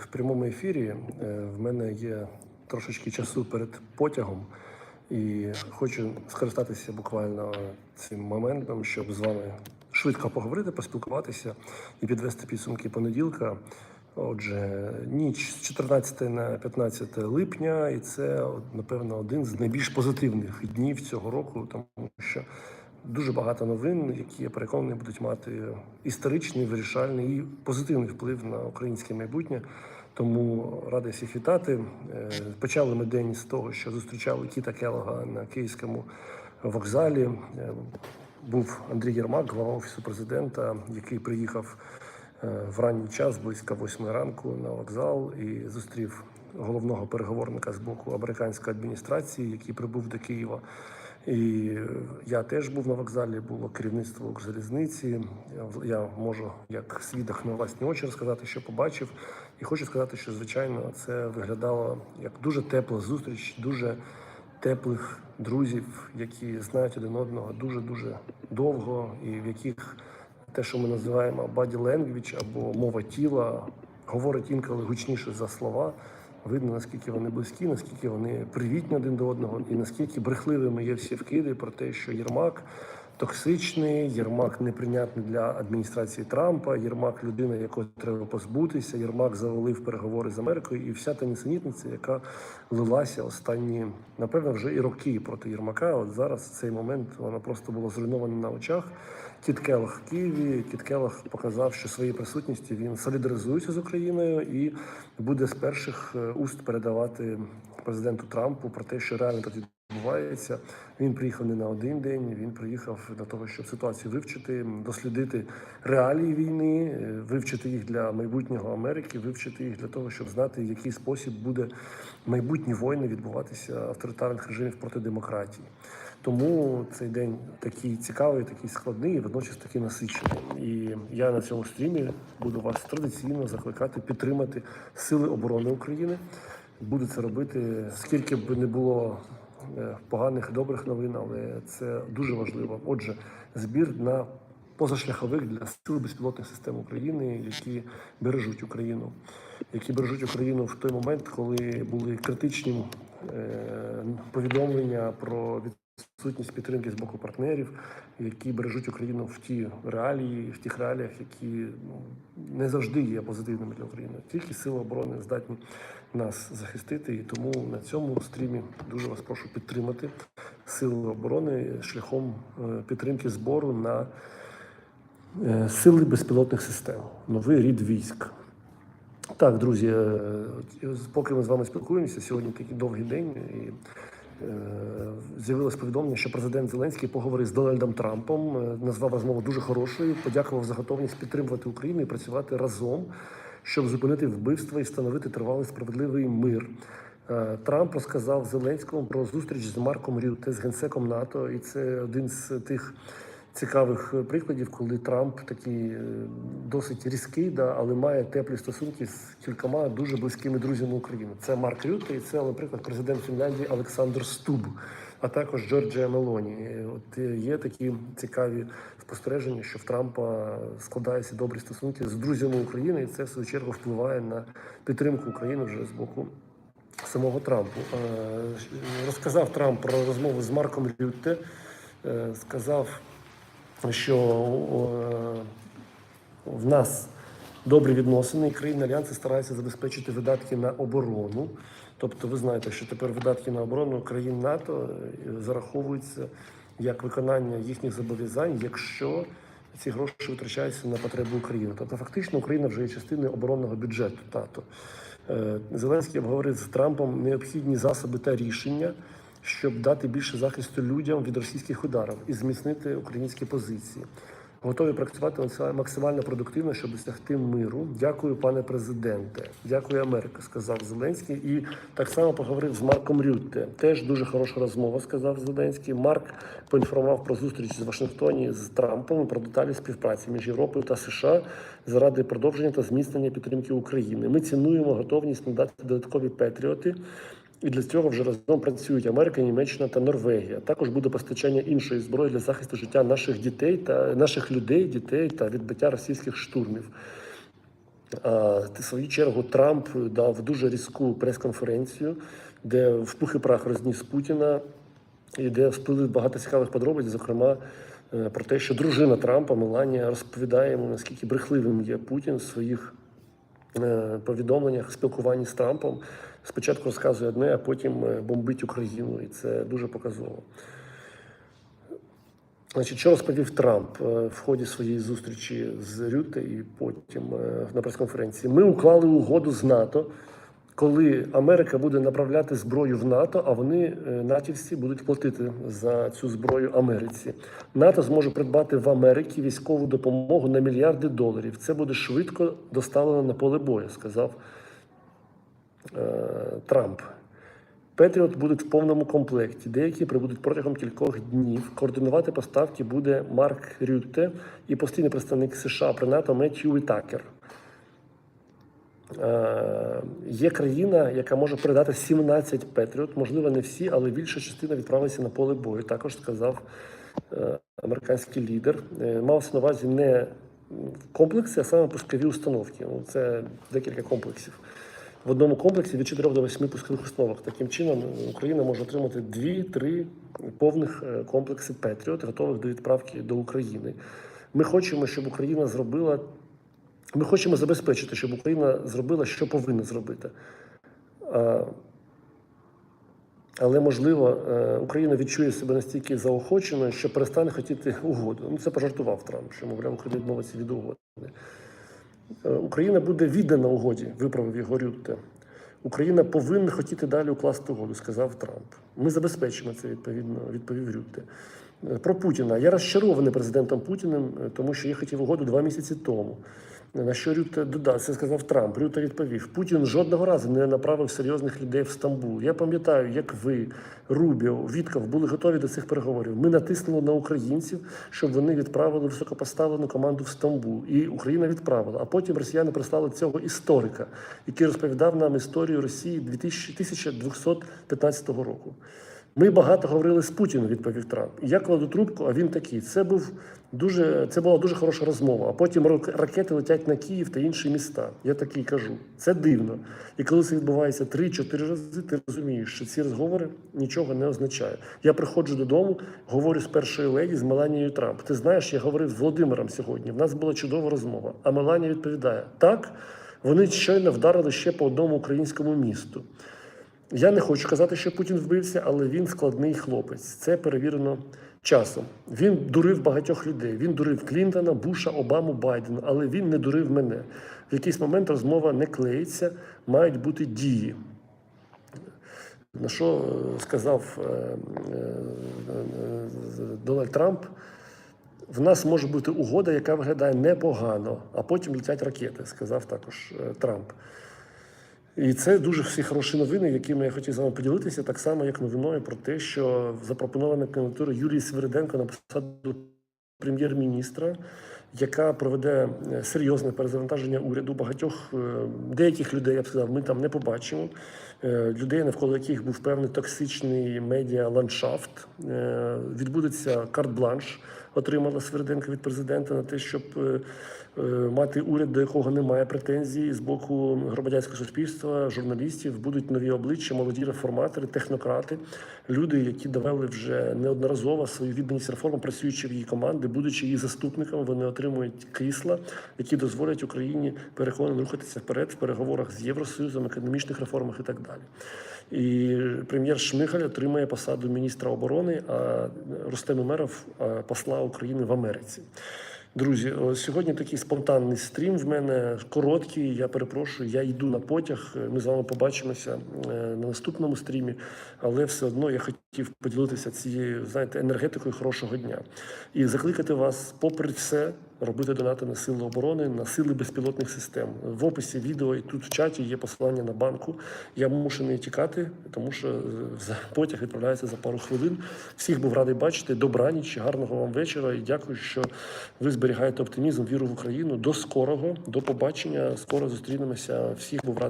в прямому ефірі. Е, В мене є трошечки часу перед потягом, і хочу скористатися буквально цим моментом, щоб з вами швидко поговорити, поспілкуватися і підвести підсумки понеділка. Отже, ніч з 14 на 15 липня, і це напевно один з найбільш позитивних днів цього року, тому що дуже багато новин, які я переконаний будуть мати історичний, вирішальний і позитивний вплив на українське майбутнє. Тому радий всіх вітати. Е, Почали ми день з того, що зустрічали Кіта Келога на київському вокзалі. Е, Був Андрій Єрмак, глава офісу президента, який приїхав е, в ранній час, близько восьми ранку, на вокзал і зустрів головного переговорника з боку американської адміністрації, який прибув до Києва. І е, я теж був на вокзалі, було керівництво Укрзалізниці. Я- можу як свідок на власні очі розказати, що побачив. І хочу сказати, що звичайно це виглядало як дуже тепла зустріч, дуже теплих друзів, які знають один одного дуже дуже довго, і в яких те, що ми називаємо body language або мова тіла, говорить інколи гучніше за слова. Видно, наскільки вони близькі, наскільки вони привітні один до одного, і наскільки брехливими є всі вкиди про те, що Єрмак токсичний, Єрмак неприйнятний для адміністрації Трампа, Єрмак людина, якої треба позбутися, Єрмак завалив переговори з Америкою, і вся та нісенітниця, яка лилася останні, напевно, вже і роки проти Єрмака. От зараз цей момент вона просто була зруйнована на очах. Кіт Келлог в Києві. Кіт Келлог показав, що своєю присутністю він солідаризується з Україною і буде з перших е, уст передавати президенту Трампу про те, що реально тут відбувається. Він приїхав не на один день. Він приїхав для того, щоб ситуацію вивчити, дослідити реалії війни, е, вивчити їх для майбутнього Америки, вивчити їх для того, щоб знати, в який спосіб буде майбутні війни відбуватися авторитарних режимів проти демократії. Тому цей день такий цікавий, такий складний, і водночас такий насичений. І я на цьому стрімі буду вас традиційно закликати підтримати Сили оборони України. Буду це робити, скільки б не було е, поганих добрих новин, але це дуже важливо. Отже, збір на позашляхових для сил безпілотних систем України, які бережуть Україну, які бережуть Україну в той момент, коли були критичні е, повідомлення про відсутність підтримки з боку партнерів, які бережуть Україну в ті реалії, в тих реаліях, які ну, не завжди є позитивними для України. Тільки сили оборони здатні нас захистити, і тому на цьому стрімі дуже вас прошу підтримати сили оборони шляхом е, підтримки збору на е, сили безпілотних систем, новий рід військ. Так, друзі, е, поки ми з вами спілкуємося, сьогодні такий довгий день. І з'явилось повідомлення, що президент Зеленський поговорив з Дональдом Трампом, е, назвав розмову дуже хорошою, подякував за готовність підтримувати Україну і працювати разом, щоб зупинити вбивства і встановити тривалий справедливий мир. Е, Трамп розказав Зеленському про зустріч з Марком Рюте, з генсеком НАТО, і це один з тих цікавих е, прикладів, коли Трамп такий е, досить різкий, да, але має теплі стосунки з кількома дуже близькими друзями України. Це Марк Рютте і це, наприклад, президент Фінляндії Олександр Стуб, а також Джорджія Мелоні. От е, є такі цікаві спостереження, що в Трампа складаються добрі стосунки з друзями України, і це в свою чергу впливає на підтримку України вже з боку самого Трампу. Розказав Трамп про розмову з Марком Рютте, сказав, що е, в нас добрі відносини, і країни альянсу стараються забезпечити видатки на оборону. Тобто, ви знаєте, що тепер видатки на оборону країн НАТО е, зараховуються як виконання їхніх зобов'язань, якщо ці гроші витрачаються на потреби України. Тобто, фактично, Україна вже є частиною оборонного бюджету НАТО. Е, Зеленський обговорив з Трампом необхідні засоби та рішення, щоб дати більше захисту людям від російських ударів і зміцнити українські позиції. Готові працювати максимально продуктивно, щоб досягти миру. Дякую, пане президенте. Дякую, Америка, сказав Зеленський. І так само поговорив з Марком Рютте. Теж дуже хороша розмова, сказав Зеленський. Марк поінформував про зустріч з Вашингтоні з Трампом про деталі співпраці між Європою та США заради продовження та зміцнення підтримки України. Ми цінуємо готовність надати додаткові патріоти. І для цього вже разом працюють Америка, Німеччина та Норвегія. Також буде постачання іншої зброї для захисту життя наших дітей та наших людей, дітей та відбиття російських штурмів. А в свою чергу Трамп дав дуже різку прес-конференцію, де в пух і прах розніс Путіна, і де всплили багато цікавих подробиць, зокрема е, про те, що дружина Трампа Меланія розповідає йому, наскільки брехливим є Путін в своїх повідомленнях, спілкуванні з Трампом. Спочатку розказує одне, а потім е, бомбить Україну, і це дуже показово. Значить, що розповів Трамп е, в ході своєї зустрічі з Рюте і потім е, на прес-конференції? Ми уклали угоду з НАТО, коли Америка буде направляти зброю в НАТО, а вони е, натівці будуть платити за цю зброю Америці. НАТО зможе придбати в Америці військову допомогу на мільярди доларів. Це буде швидко доставлено на поле бою, сказав е, Трамп. Петріот будуть в повному комплекті. Деякі прибудуть протягом кількох днів. Координувати поставки буде Марк Рютте і постійний представник США при НАТО Меттью Вітакер. Е, Є країна, яка може передати 17 Петріот. Можливо, не всі, але більша частина відправиться на поле бою. Також сказав е, американський лідер. Е, Мався на увазі не комплекси, а саме пускові установки. Ну, Це декілька комплексів в одному комплексі від 4 до 8 пускових установок. Таким чином Україна може отримати 2-3 повних комплекси Петріот, готових до відправки до України. Ми хочемо, щоб Україна зробила. Ми хочемо забезпечити, щоб Україна зробила, що повинна зробити. Але можливо, е, Україна відчує себе настільки заохоченою, що перестане хотіти угоду. Ну, це пожартував Трамп, що мовляв, Україна відмовиться від угоди. Е, Україна буде віддана угоді, виправив його Рютте. Україна повинна хотіти далі укласти угоду, сказав Трамп. Ми забезпечимо це відповідно, відповів Рютте. Е, Про Путіна. Я розчарований президентом Путіним, тому що я хотів угоду два місяці тому. На що Рютте додав, це сказав Трамп. Рютте відповів: Путін жодного разу не направив серйозних людей в Стамбул. Я пам'ятаю, як ви, Рубіо, Вітков були готові до цих переговорів. Ми натиснули на українців, щоб вони відправили високопоставлену команду в Стамбул. І Україна відправила. А потім росіяни прислали цього історика, який розповідав нам історію Росії 2000 1215 року. Ми багато говорили з Путіним, відповів Трамп. Я кладу трубку, а він такий. Це був дуже, це була дуже хороша розмова. А потім рак- ракети летять на Київ та інші міста. Я такий кажу. Це дивно. І коли це відбувається 3-4 рази, ти розумієш, що ці розговори нічого не означають. Я приходжу додому, говорю з першою леді з Меланією Трамп. Ти знаєш, я говорив з Володимиром сьогодні. В нас була чудова розмова. А Меланія відповідає: так, вони щойно вдарили ще по одному українському місту. Я не хочу казати, що Путін вбився, але він складний хлопець. Це перевірено часом. Він дурив багатьох людей. Він дурив Клінтона, Буша, Обаму, Байдена, але він не дурив мене. В якийсь момент розмова не клеїться, мають бути дії. На що е, сказав е, е, Дональд Трамп? В нас може бути угода, яка виглядає непогано, а потім летять ракети, сказав також Трамп. І це дуже всі хороші новини, якими я хотів з вами поділитися, так само, як новиною про те, що запропонована кандидатура Юлії Свириденко на посаду прем'єр-міністра, яка проведе е, серйозне перезавантаження уряду. Багатьох е, деяких людей я б сказав, ми там не побачимо. Е, Людей, навколо яких був певний токсичний медіа ландшафт. Е, Відбудеться карт-бланш. Отримала Сверденко від президента на те, щоб е, мати уряд, до якого немає претензій з боку громадянського суспільства, журналістів. Будуть нові обличчя, молоді реформатори, технократи, люди, які довели вже неодноразово свою відданість реформам, працюючи в її команди, будучи її заступниками, вони отримують крісла, які дозволять Україні переконано рухатися вперед в переговорах з Євросоюзом, економічних реформах і так далі. І прем'єр Шмигаль отримає посаду міністра оборони, а Рустем Умеров посла України в Америці. Друзі, сьогодні такий спонтанний стрім в мене короткий. Я перепрошую, я йду на потяг. Ми з вами побачимося е, на наступному стрімі, але все одно я хотів поділитися цією, знаєте, енергетикою хорошого дня і закликати вас, попри все, робити донати на сили оборони, на сили безпілотних систем. В описі відео і тут в чаті є посилання на банку. Я мушений тікати, тому що е, потяг відправляється за пару хвилин. Всіх був радий бачити. Добраніч, гарного вам вечора і дякую, що ви зберігаєте оптимізм, віру в Україну. До скорого, до побачення. Скоро зустрінемося. Всіх був радий.